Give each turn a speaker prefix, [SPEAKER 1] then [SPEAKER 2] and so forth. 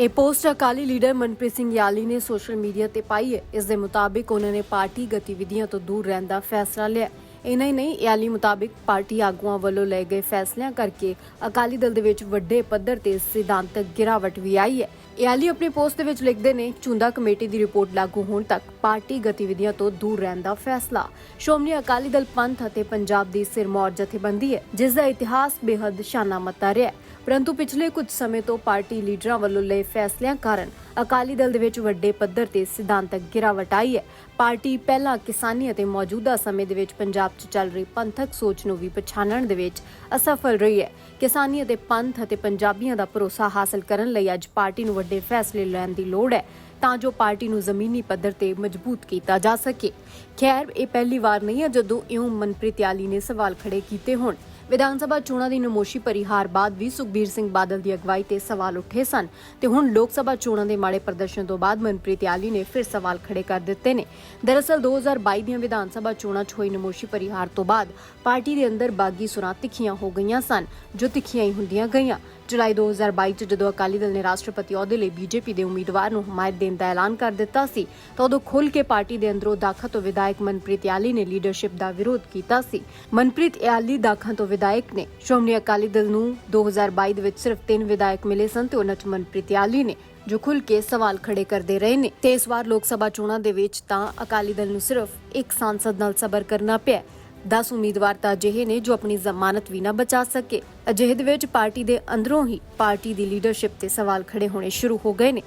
[SPEAKER 1] ਇਹ post Akali leader Manpreet Singh Yali ਨੇ social media ਤੇ ਪਾਈ ਹੈ। ਇਸ ਦੇ ਮੁਤਾਬਿਕ ਉਹਨਾਂ ਨੇ ਪਾਰਟੀ ਗਤੀਵਿਧੀਆਂ ਤੋਂ ਦੂਰ ਰਹਿਣ ਦਾ ਫੈਸਲਾ ਲਿਆ। ਇਨਾ ਹੀ ਨਹੀਂ, ਯਾਲੀ ਮੁਤਾਬਿਕ ਪਾਰਟੀ ਆਗੂਆਂ ਵੱਲੋਂ ਲਏ ਗਏ ਫੈਸਲਿਆਂ ਕਰਕੇ ਅਕਾਲੀ ਦਲ ਦੇ ਵਿੱਚ ਵੱਡੇ ਪੱਧਰ ਤੇ ਸਿਧਾਂਤਕ ਗਿਰਾਵਟ ਵੀ ਆਈ ਹੈ। ਯਾਲੀ ਆਪਣੀ ਪੋਸਟ ਦੇ ਵਿੱਚ ਲਿਖਦੇ ਨੇ, ਚੁੰਦਾ ਕਮੇਟੀ ਦੀ ਰਿਪੋਰਟ ਲਾਗੂ ਹੋਣ ਤੱਕ ਪਾਰਟੀ ਗਤੀਵਿਧੀਆਂ ਤੋਂ ਦੂਰ ਰਹਿਣ ਦਾ ਫੈਸਲਾ। ਸ਼੍ਰੋਮਣੀ ਅਕਾਲੀ ਦਲ ਪੰਥ ਅਤੇ ਪੰਜਾਬ ਦੀ ਸਿਰਮੌਰ ਜਥੇਬੰਦੀ ਹੈ, ਜਿਸ ਦਾ ਇਤਿਹਾਸ ਬੇहद ਸ਼ਾਨਾਮਤਾ ਰਿਹਾ ਪਰੰਤੂ ਪਿਛਲੇ ਕੁਝ ਸਮੇਂ ਤੋਂ ਪਾਰਟੀ ਲੀਡਰਾਂ ਵੱਲੋਂ ਲਏ ਫੈਸਲਿਆਂ ਕਾਰਨ ਅਕਾਲੀ ਦਲ ਦੇ ਵਿੱਚ ਵੱਡੇ ਪੱਧਰ ਤੇ ਸਿਧਾਂਤਕ ਗਿਰਾਵਟ ਆਈ ਹੈ। ਪਾਰਟੀ ਪਹਿਲਾਂ ਕਿਸਾਨੀ ਅਤੇ ਮੌਜੂਦਾ ਸਮੇਂ ਦੇ ਵਿੱਚ ਪੰਜਾਬ 'ਚ ਚੱਲ ਰਹੀ ਪੰਥਕ ਸੋਚ ਨੂੰ ਵੀ ਪਛਾਣਨ ਦੇ ਵਿੱਚ ਅਸਫਲ ਰਹੀ ਹੈ। ਕਿਸਾਨੀ ਅਤੇ ਪੰਥ ਅਤੇ ਪੰਜਾਬੀਆਂ ਦਾ ਭਰੋਸਾ ਹਾਸਲ ਕਰਨ ਲਈ ਅੱਜ ਪਾਰਟੀ ਨੂੰ ਵੱਡੇ ਫੈਸਲੇ ਲੈਣ ਦੀ ਲੋੜ ਹੈ ਤਾਂ ਜੋ ਪਾਰਟੀ ਨੂੰ ਜ਼ਮੀਨੀ ਪੱਧਰ ਤੇ ਮਜ਼ਬੂਤ ਕੀਤਾ ਜਾ ਸਕੇ। ਖੈਰ, ਇਹ ਪਹਿਲੀ ਵਾਰ ਨਹੀਂ ਹੈ ਜਦੋਂ ਇਉਂ ਮਨਪ੍ਰੀਤ ਯਾਲੀ ਨੇ ਸਵਾਲ ਖੜੇ ਕੀਤੇ ਹੋਣ। ਵਿਧਾਨ ਸਭਾ ਚੋਣਾਂ ਦੀ ਨਮੋਸ਼ੀ ਭਰੀ ਬਾਅਦ ਵੀ ਸੁਖਬੀਰ ਸਿੰਘ ਬਾਦਲ ਦੀ ਅਗਵਾਈ ਤੇ ਸਵਾਲ ਉੱਠੇ ਸਨ ਤੇ ਹੁਣ ਲੋਕ ਸਭਾ ਚੋਣਾਂ ਦੇ ਮਾੜੇ ਪ੍ਰਦਰਸ਼ਨ ਤੋਂ ਬਾਅਦ ਮਨਪ੍ਰੀਤ ਯਾਲੀ ਨੇ ਫਿਰ ਸਵਾਲ ਖੜੇ ਕਰ ਦਿੱਤੇ ਨੇ। ਦਰਅਸਲ 2022 ਦੀਆਂ ਵਿਧਾਨ ਸਭਾ ਚੋਣਾਂ 'ਚ ਹੋਈ ਨਮੋਸ਼ੀ ਪਰਿਹਾਰ ਤੋਂ ਬਾਅਦ ਪਾਰਟੀ ਦੇ ਅੰਦਰ ਬਾਗੀ ਸੁਰਾਂ ਤਿੱਖੀਆਂ ਹੋ ਗਈਆਂ ਸਨ, ਜੋ ਤਿੱਖੀਆਂ ਹੀ ਹੁੰਦੀਆਂ ਗਈਆਂ। ਜੁਲਾਈ 2022 ਚ ਜਦੋਂ ਅਕਾਲੀ ਦਲ ਨੇ ਰਾਸ਼ਟਰਪਤੀ ਅਹੁਦੇ ਲਈ ਬੀਜੇਪੀ ਦੇ ਉਮੀਦਵਾਰ ਨੂੰ ਹਮਾਇਤ ਦੇਣ ਦਾ ਐਲਾਨ ਕਰ ਦਿੱਤਾ ਸੀ, ਤਾਂ ਉਦੋਂ ਖੁੱਲ੍ਹ ਕੇ ਪਾਰਟੀ ਦੇ ਅੰਦਰੋਂ ਦਾਖਾ ਤੋਂ ਵਿਧਾਇਕ ਮਨਪ੍ਰੀਤ ਯਾਲੀ ਨੇ ਲੀਡਰਸ਼ਿਪ ਦਾ ਵਿਰੋਧ ਕੀਤਾ ਸੀ। ਮਨਪ੍ਰੀਤ ਯਾਲੀ ਦਾਖਾ ਤੋਂ ਵਿਧਾਇਕ ਨੇ। ਸ਼੍ਰੋਮਣੀ ਅਕਾਲੀ ਦਲ ਨੂੰ 2022 ਦੇ ਵਿੱਚ ਸਿਰਫ ਤਿੰਨ ਵਿਧਾਇਕ ਮਿਲੇ ਸਨ ਤੇ ਉਹਨਾਂ ਚ ਮਨਪ੍ਰੀਤ ਯਾਲੀ ਨੇ, ਜੋ ਖੁੱਲ ਕੇ ਸਵਾਲ ਖੜੇ ਕਰਦੇ ਰਹੇ ਨੇ। ਤੇ ਇਸ ਵਾਰ ਲੋਕ ਸਭਾ ਚੋਣਾਂ ਦੇ ਵਿੱਚ ਤਾਂ ਅਕਾਲੀ ਦਲ ਨੂੰ ਸਿਰਫ ਇੱਕ ਸਾਂਸਦ ਨਾਲ ਸਬਰ ਕਰਨਾ ਪਿਆ। 10 ਉਮੀਦਵਾਰ ਤਾਂ ਅਜਿਹੇ ਨੇ ਜੋ ਆਪਣੀ ਜ਼ਮਾਨਤ ਵੀ ਨਾ ਬਚਾ ਸਕੇ। ਅਜਿਹੇ ਦੇ ਵਿੱਚ ਪਾਰਟੀ ਦੇ ਅੰਦਰੋਂ ਹੀ ਪਾਰਟੀ ਦੀ ਲੀਡਰਸ਼ਿਪ ਤੇ ਸਵਾਲ ਖੜੇ ਹੋਣੇ ਸ਼ੁਰੂ ਹੋ ਗਏ ਨੇ।